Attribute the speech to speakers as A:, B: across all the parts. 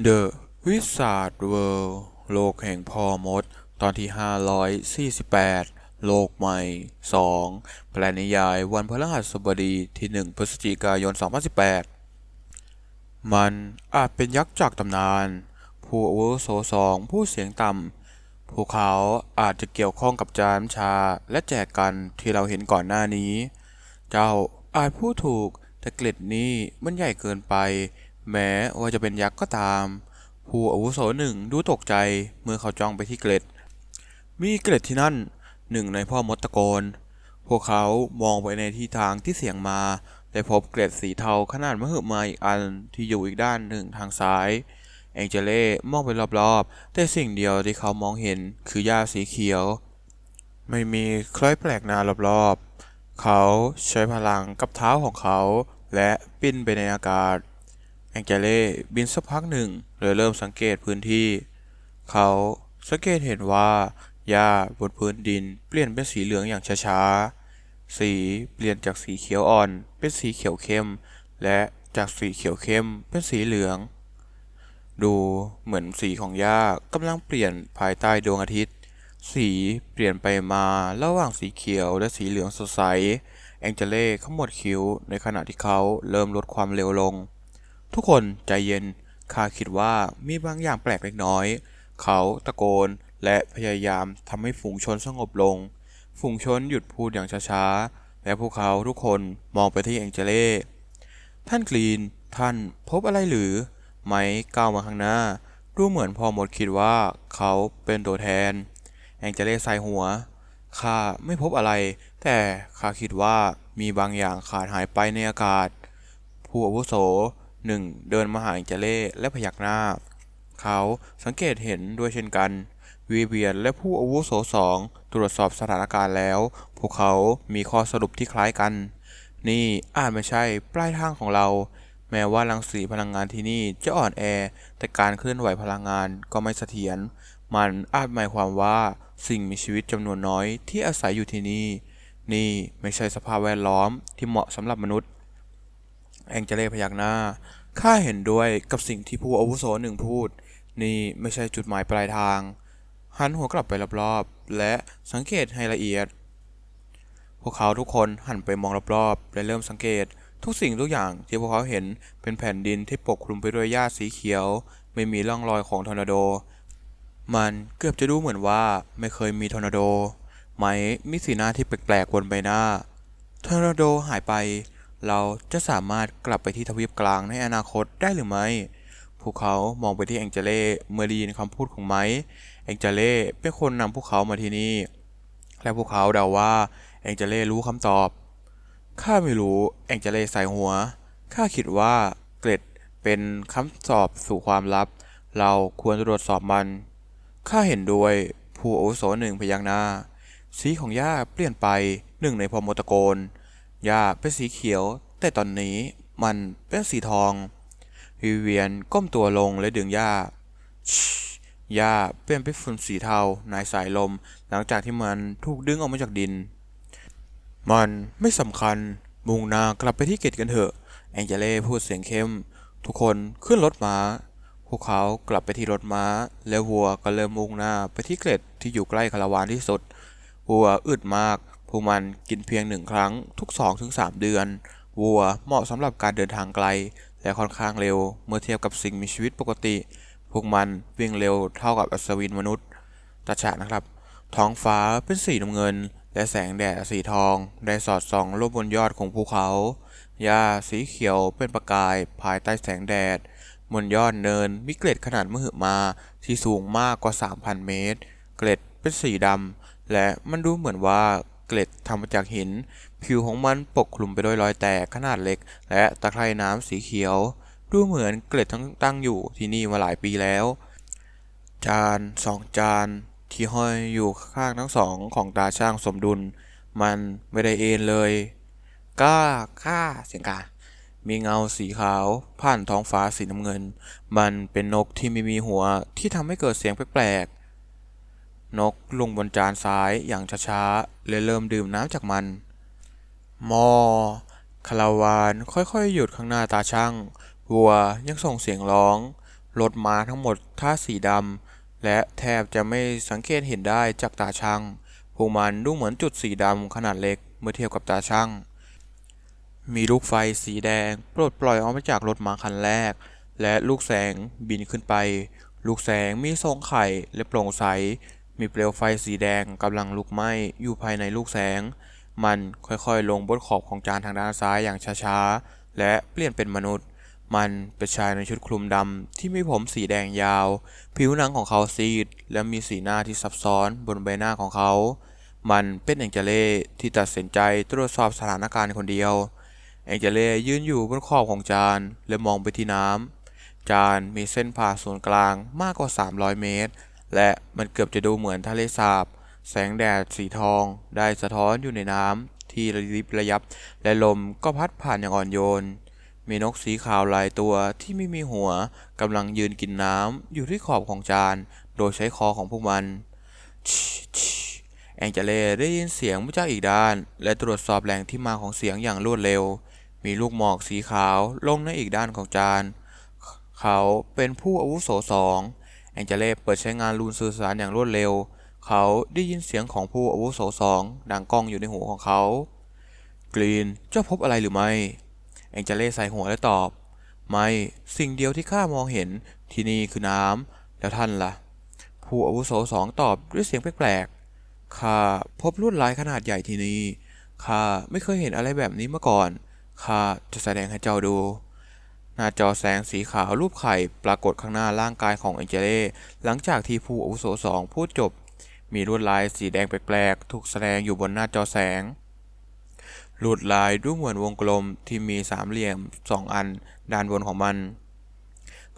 A: The Wizard World โลกแห่งพ่อมด ตอนที่ 548 โลกใหม่ 2 แปลนิยายวันพฤหัสบดีที่ 1 พฤศจิกายน 2018 มันอาจเป็นยักษ์จากตำนาน ผู้อาวุโสสองผู้เสียงต่ำพวกเขาอาจจะเกี่ยวข้องกับจานชาและแจกกันที่เราเห็นก่อนหน้านี้ เจ้าอาจพูดถูกแต่เกล็ดนี้มันใหญ่เกินไป แม้ว่าจะเป็นยักษ์ก็ตาม ผู้อาวุโสหนึ่งดูตกใจเมื่อเขาจ้องไปที่เกล็ด มีเกล็ดที่นั่นหนึ่งในพ่อมดตะโกน พวกเขามองไปในที่ทางที่เสียงมาและพบเกล็ดสีเทาขนาดมหึมาอีกอันที่อยู่อีกด้านหนึ่งทางซ้ายแองเจเล่มองไปรอบๆ แต่สิ่งเดียวที่เขามองเห็นคือหญ้าสีเขียว ไม่มีใครแปลกนารอบๆ เขาใช้พลังกับเท้าของเขา และปิ้นไปในอากาศ แองเจเล่บินสักพักหนึ่งเลยเริ่มสังเกตพื้นที่ เขาสังเกตเห็นว่าหญ้าบนพื้นดินเปลี่ยนเป็นสีเหลืองอย่างช้าๆ สีเปลี่ยนจากสีเขียวอ่อนเป็นสีเขียวเข้ม และจากสีเขียวเข้มเป็นสีเหลือง ดูเหมือนสีของหญ้ากำลังเปลี่ยนภายใต้ดวงอาทิตย์ สีเปลี่ยนไปมาระหว่างสีเขียวและสีเหลืองสดใส แองเจเล่ขมวดคิ้วในขณะที่เขาเริ่มลดความเร็วลง ทุกคนใจเย็นข้าคิดว่ามีบางอย่างแปลกเล็กน้อย เขาตะโกนและพยายามทำให้ฝูงชนสงบลง ฝูงชนหยุดพูดอย่างช้าๆ และพวกเขาทุกคนมองไปที่แองเจเล่ท่านกรีน ท่านพบอะไรหรือ ไมค์ก้าวมาข้างหน้า ดูเหมือนพอหมดคิดว่าเขาเป็นตัวแทน แองเจเล่ใส่หัว ข้าไม่พบอะไร แต่ข้าคิดว่ามีบางอย่างขาดหายไปในอากาศ ผู้อาวุโส หนึ่งเดินมาหาแองเจเล่และพยักหน้า เขาสังเกตเห็นด้วยเช่นกัน วีเบียนและผู้อาวุโสสองตรวจสอบสถานการณ์แล้ว พวกเขามีข้อสรุปที่คล้ายกัน นี่อาจไม่ใช่ปลายทางของเรา แม้ว่ารังสีพลังงานที่นี่จะอ่อนแอ แต่การเคลื่อนไหวพลังงานก็ไม่เสถียร มันอาจหมายความว่าสิ่งมีชีวิตจำนวนน้อยที่อาศัยอยู่ที่นี่ นี่ไม่ใช่สภาพแวดล้อมที่เหมาะสำหรับมนุษย์ แองเจเล่พยักหน้า ข้าเห็นด้วยกับสิ่งที่ผู้อาวุโสหนึ่งพูด นี่ไม่ใช่จุดหมายปลายทาง หันหัวกลับไปรอบๆ และสังเกตให้ละเอียด พวกเขาทุกคนหันไปมองรอบๆ และเริ่มสังเกต ทุกสิ่งทุกอย่างที่พวกเขาเห็นเป็นแผ่นดินที่ปกคลุมไปด้วยหญ้าสีเขียว ไม่มีร่องรอยของทอร์นาโด มันเกือบจะดูเหมือนว่าไม่เคยมีทอร์นาโด ไหมมีสีหน้าที่แปลกๆบนใบหน้าทอร์นาโดหายไป เราจะสามารถกลับไปที่ทวีปกลางในอนาคตได้หรือไม่ พวกเขามองไปที่แองเจเล่เมื่อได้ยินคำพูดของไมค์แองเจเล่เป็นคนนำพวกเขามาที่นี่ และพวกเขาเดาว่าแองเจเล่รู้คำตอบ ข้าไม่รู้แองเจเล่ใส่หัว ข้าคิดว่าเกร็ดเป็นคำตอบสู่ความลับ เราควรตรวจสอบมัน ข้าเห็นด้วยผู้อาวุโสหนึ่งพยักหน้า สีของหญ้าเปลี่ยนไปหนึ่งในพอมตะโกน หญ้าเป็นสีเขียว แต่ตอนนี้มันเป็นสีทองวิเวียนก้มตัวลงและดึงหญ้าชิหญ้าเปลี่ยนเป็นฝุ่นสีเทานายสายลม หลังจากที่มันถูกดึงออกมาจากดิน มันไม่สำคัญมุ่งหน้ากลับไปที่เกตกันเถอะ แองเจเล่พูดเสียงเข้ม ทุกคนขึ้นรถม้า พวกเขากลับไปที่รถม้า และวัวก็เริ่มมุ่งหน้าไปที่เกล็ดที่อยู่ใกล้คาราวานที่สุด วัวอึดมาก พวกมันกินเพียงหนึ่งครั้งทุก2อถึงสเดือน วัวเหมาะสำหรับการเดินทางไกล และค่อนข้างเร็วเมื่อเทียบกับสิ่งมีชีวิตปกติ พวกมันวิ่งเร็วเท่ากับอัศวินมนุษย์ตัดฉากนะครับ ท้องฟ้าเป็นสีน้ำเงิน และแสงแดดสีทอง ได้สอดส่องลบบนยอดของภูเขาหญ้าสีเขียวเป็นประกายภายใต้แสงแดดบนยอดเนินมีเกล็ดขนาดมหึมาที่สูงมากกว่า 3,000 เมตร เกล็ดเป็นสีดำและมันดูเหมือนว่า เกล็ดทำมาจากหิน ผิวของมันปกคลุมไปด้วยรอยแตกขนาดเล็ก และตะไคร่น้ำสีเขียว ดูเหมือนเกล็ดทั้งตั้งอยู่ที่นี่มาหลายปีแล้ว จานสองจาน ที่ห้อยอยู่ข้างทั้งสองของตาช่างสมดุล มันไม่ได้เอ็นเลยก้าค่าเสียงกามีเงาสีขาว ผ่านท้องฟ้าสีน้ำเงิน มันเป็นนกที่ไม่มีหัวที่ทำให้เกิดเสียงแปลกๆ นกลงบนจานซ้ายอย่างช้าๆและเริ่มดื่มน้ำจากมัน มอคาราวานค่อยๆ หยุดข้างหน้าตาช่างวัวยังส่งเสียงร้อง รถม้าทั้งหมดท่าสีดำ และแทบจะไม่สังเกตเห็นได้จากตาช่างพวกมันดูเหมือนจุดสีดำขนาดเล็กเมื่อเทียบกับตาช่าง มีลูกไฟสีแดงปลดปล่อยออกมาจากรถม้าคันแรก และลูกแสงบินขึ้นไป ลูกแสงมีทรงไข่และโปร่งใส มีเปลวไฟสีแดงกำลังลุกไหม้อยู่ภายในลูกแสง มันค่อยๆ ลงบนขอบของจานทางด้านซ้ายอย่างช้าๆ และเปลี่ยนเป็นมนุษย์ มันเป็นชายในชุดคลุมดำที่มีผมสีแดงยาว ผิวหนังของเขาซีด และมีสีหน้าที่ซับซ้อนบนใบหน้าของเขา มันเป็นแองเจเล่ที่ตัดสินใจตรวจสอบสถานการณ์คนเดียวแองเจเล่ยืนอยู่บนขอบของจานและมองไปที่น้ำจานมีเส้นผ่าศูนย์กลางมากกว่า 300 เมตร และมันเกือบจะดูเหมือนทะเลสาบ แสงแดดสีทอง ได้สะท้อนอยู่ในน้ำที่ระยิบระยับ และลมก็พัดผ่านอย่างอ่อนโยน มีนกสีขาวหลายตัวที่ไม่มีหัวกำลังยืนกินน้ำอยู่ที่ขอบของจาน โดยใช้คอของพวกมันแองเจเลได้ยินเสียงมาจากอีกด้าน และตรวจสอบแหล่งที่มาของเสียงอย่างรวดเร็ว มีลูกหมอกสีขาวลงในอีกด้านของจาน เขาเป็นผู้อาวุโสสอง แองเจเล่เปิดใช้งานรูนสื่อสารอย่างรวดเร็ว เขาได้ยินเสียงของผู้อาวุโสสองดังก้องอยู่ในหูของเขา กรีนเจ้าพบอะไรหรือไม่ แองเจเล่ใส่หัวและตอบ ไม่ สิ่งเดียวที่ข้ามองเห็นที่นี่คือน้ำแล้วท่านล่ะ ผู้อาวุโสสองตอบด้วยเสียงแปลกๆ ข้าพบลวดลายขนาดใหญ่ที่นี่ ข้าไม่เคยเห็นอะไรแบบนี้มาก่อน ข้าจะแสดงให้เจ้าดู น้าจอแสงสีขาวรูปไข่ปรากฏข้างหน้าร่างกายของแองเจเล่หลังจากที่ผู้อาวุโสสองพูดจบ มีลวดลายสีแดงแปลกๆ ถูกแสดงอยู่บนหน้าจอแสงลวดลายดูเหมือนวงกลมที่มีสามเหลี่ยมสองอันด้านบนของมัน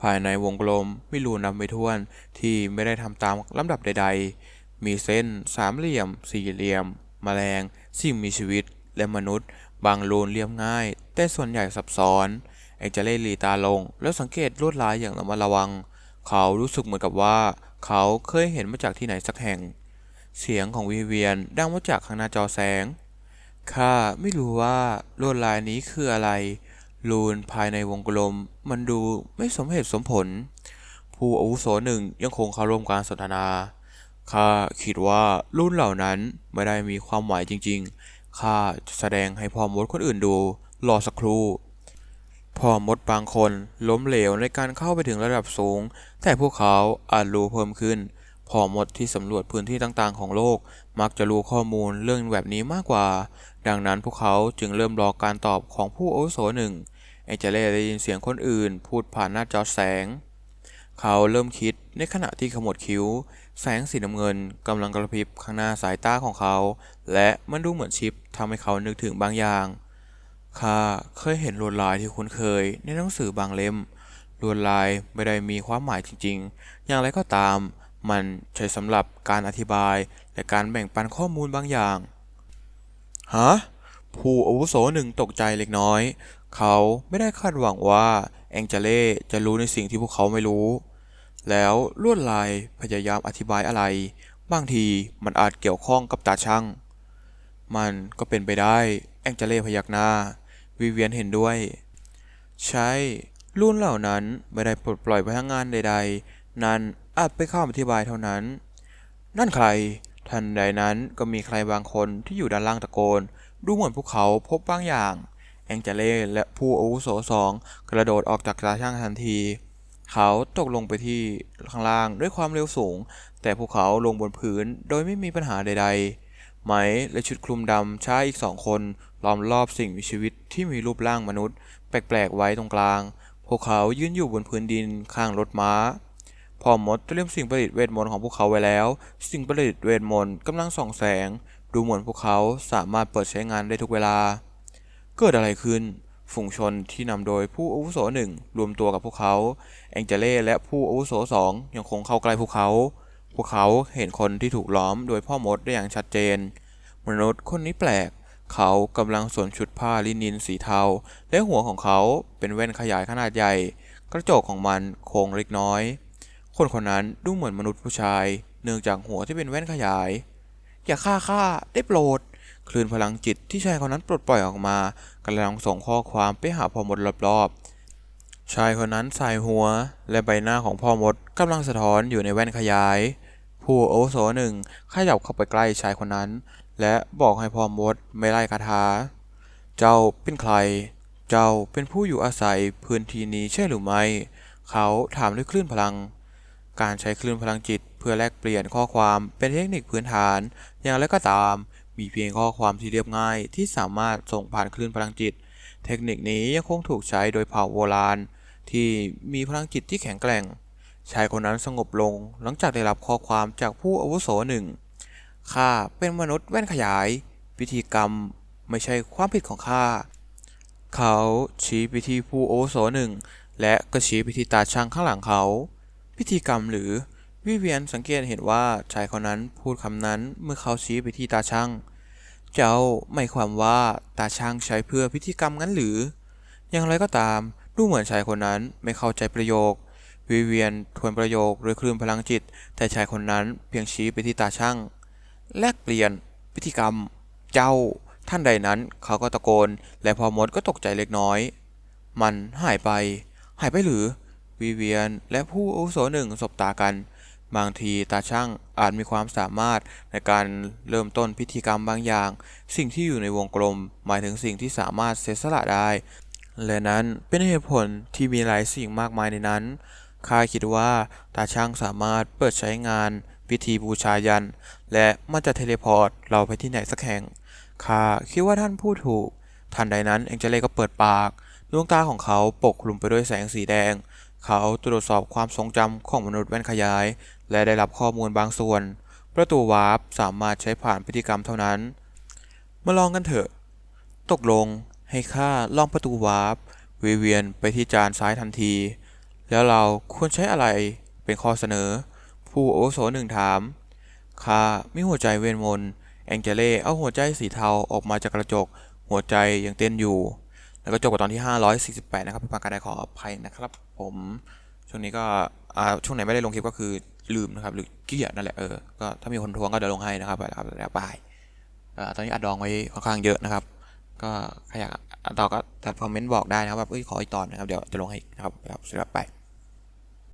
A: ภายในวงกลมมีรูนับไม่ถ้วนที่ไม่ได้ทำตามลำดับใด ๆ มีเส้นสามเหลี่ยม สี่เหลี่ยม แมลง สิ่งมีชีวิตและมนุษย์ บางรูนเรียบง่าย แต่ส่วนใหญ่ซับซ้อน แองเจเล่หลีตาลง แล้วสังเกตลวดลายอย่างระมัดระวัง เขารู้สึกเหมือนกับว่า เขาเคยเห็นมาจากที่ไหนสักแห่ง เสียงของวิเวียนดังมาจากข้างหน้าจอแสงข้าไม่รู้ว่าลวดลายนี้คืออะไรรูนภายในวงกลม มันดูไม่สมเหตุสมผล ผู้อาวุโสหนึ่งยังคงเข้าร่วมการสนทนาข้าคิดว่ารุ่นเหล่านั้นไม่ได้มีความหมายจริงๆข้าจะแสดงให้พ่อมดคนอื่นดู รอสักครู่ พ่อมดบางคนล้มเหลวในการเข้าไปถึงระดับสูง แต่พวกเขาอาจรู้เพิ่มขึ้น พ่อมดที่สำรวจพื้นที่ต่างๆ ของโลก มักจะรู้ข้อมูลเรื่องแบบนี้มากกว่า ดังนั้นพวกเขาจึงเริ่มรอการตอบของผู้อาวุโสหนึ่งแอเจเล่ได้ยินเสียงคนอื่น พูดผ่านหน้าจอแสง เขาเริ่มคิดในขณะที่ขมวดคิ้ว แสงสีน้ำเงินกำลังกระพริบข้างหน้าสายตาของเขา และมันดูเหมือนชิปทำให้เขานึกถึงบางอย่าง ข้าเคยเห็นลวดลายที่คุ้นเคยในหนังสือบางเล่ม ลวดลายไม่ได้มีความหมายจริงๆ อย่างไรก็ตาม มันใช้สำหรับการอธิบายและการแบ่งปันข้อมูลบางอย่าง ฮะ ผู้อาวุโสหนึ่งตกใจเล็กน้อย เขาไม่ได้คาดหวังว่าแองเจเล่จะรู้ในสิ่งที่พวกเขาไม่รู้ แล้วลวดลายพยายามอธิบายอะไร บางทีมันอาจเกี่ยวข้องกับตาช่าง มันก็เป็นไปได้ แองเจเล่พยักหน้า วิเวียนเห็นด้วย ใช่ รุ่นเหล่านั้นไม่ได้ปลดปล่อยพลังงานใด ๆ นั่นอาจเป็นคำอธิบายเท่านั้น นั่นใคร ทันใดนั้นก็มีใครบางคนที่อยู่ด้านล่างตะโกน ดูเหมือนพวกเขาพบบางอย่าง แองเจเล่และผู้อาวุโสสองกระโดดออกจากตาช่างทันที เขาตกลงไปที่ข้างล่างด้วยความเร็วสูง แต่พวกเขาลงบนพื้นโดยไม่มีปัญหาใด ๆ ไหมและชุดคลุมดำชายอีกสองคน ล้อมรอบสิ่งมีชีวิตที่มีรูปร่างมนุษย์ แปลกๆไว้ตรงกลาง พวกเขายืนอยู่บนพื้นดินข้างรถม้าพ่อมดเตรียมสิ่งประดิษฐ์เวทมนต์ของพวกเขาไว้แล้ว สิ่งประดิษฐ์เวทมนต์กำลังส่องแสง ดูเหมือนพวกเขาสามารถเปิดใช้งานได้ทุกเวลา เกิดอะไรขึ้น ฝูงชนที่นำโดยผู้อาวุโสหนึ่งรวมตัวกับพวกเขา แองเจเล่และผู้อาวุโสสองยังคงเข้าใกล้พวกเขา พวกเขาเห็นคนที่ถูกล้อมโดยพ่อมดได้อย่างชัดเจน มนุษย์คนนี้แปลก เขากำลังสวมชุดผ้าลินินสีเทา และหัวของเขาเป็นแว่นขยายขนาดใหญ่ กระจกของมันโค้งเล็กน้อย คนคนนั้นดูเหมือนมนุษย์ผู้ชาย เนื่องจากหัวที่เป็นแว่นขยาย อย่าฆ่าข้าได้โปรด คลื่นพลังจิตที่ชายคนนั้นปลดปล่อยออกมากำลังส่งข้อความไปหาพ่อมดรอบๆ ชายคนนั้นสายหัว และใบหน้าของพ่อมดกำลังสะท้อนอยู่ในแว่นขยายผู้โอโสหนึ่งขยับเข้าไปใกล้ชายคนนั้น และบอกให้พ่อมดไม่ไล่คาถา เจ้าเป็นใคร เจ้าเป็นผู้อยู่อาศัยพื้นที่นี้ใช่หรือไม่ เขาถามด้วยคลื่นพลัง การใช้คลื่นพลังจิตเพื่อแลกเปลี่ยนข้อความเป็นเทคนิคพื้นฐาน อย่างไรก็ตาม มีเพียงข้อความที่เรียบง่ายที่สามารถส่งผ่านคลื่นพลังจิต เทคนิคนี้ยังคงถูกใช้โดยเผ่าโบราณ ที่มีพลังจิตที่แข็งแกร่งชายคนนั้นสงบลงหลังจากได้รับข้อความจากผู้อาวุโสหนึ่ง ข้าเป็นมนุษย์แว่นขยาย พิธีกรรมไม่ใช่ความผิดของข้า เขาชี้ไปที่ผู้โอโสหนึ่ง และก็ชี้ไปที่ตาช่างข้างหลังเขา พิธีกรรมหรือวิเวียนสังเกตเห็นว่าชายคนนั้นพูดคำนั้นเมื่อเขาชี้ไปที่ตาช่าง เจ้าหมายความว่าตาช่างใช้เพื่อพิธีกรรมงั้นหรือ อย่างไรก็ตามดูเหมือนชายคนนั้นไม่เข้าใจประโยค วิเวียนทวนประโยคด้วยคลื่นพลังจิต แต่ชายคนนั้นเพียงชี้ไปที่ตาช่าง แลกเปลี่ยนพิธีกรรม เจ้า ท่านใดนั้นเขาก็ตะโกน และพอมดก็ตกใจเล็กน้อย มันหายไป หายไปหรือ วิเวียนและผู้อาวุโสหนึ่งสบตากัน บางทีตาช่างอาจมีความสามารถในการเริ่มต้นพิธีกรรมบางอย่าง สิ่งที่อยู่ในวงกลม หมายถึงสิ่งที่สามารถเสียสละได้ และนั้นเป็นเหตุผลที่มีหลายสิ่งมากมายในนั้นข้าคิดว่าตาช่างสามารถเปิดใช้งาน พิธีบูชายัน และมันจะเทเลพอร์ตเราไปที่ไหนสักแห่งข้าคิดว่าท่านพูดถูก ทันใดนั้นเอ็งเจเลก็เปิดปากดวงตาของเขาปกคลุมไปด้วยแสงสีแดง เขาตรวจสอบความทรงจำของมนุษย์แว่นขยาย และได้รับข้อมูลบางส่วน ประตูวาร์ปสามารถใช้ผ่านพิธีกรรมเท่านั้น มาลองกันเถอะ ตกลงให้ข้าลองประตูวาร์ปวิเวียนไปที่จานซ้ายทันที แล้วเราควรใช้อะไรเป็นข้อเสนอ ผู้อาวุโสหนึ่งถามข้ามีหัวใจเวทมนแองเจเล่เอาหัวใจสีเทาออกมาจากกระจก หัวใจยังเต้นอยู่ แล้วก็จบกับตอนที่ 548 นะครับเป็นการได้ขออภัยนะครับ ผมช่วงนี้ก็ช่วงไหนไม่ได้ลงคลิปก็คือลืมนะครับ หรือเกียดนั่นแหละเออก็ถ้ามีคนทวงก็เดี๋ยวลงให้นะครับไปแล้วครับแล้วบายอ่าตอนนี้อัดดองไว้ค่อนข้างเยอะนะครับ ก็ใครอยากอัดต่อก็ตัดคอมเมนต์บอกได้นะครับแบบเอ้ยขออีกตอนนะครับเดี๋ยวจะลงให้นะครับครับสำหรับไป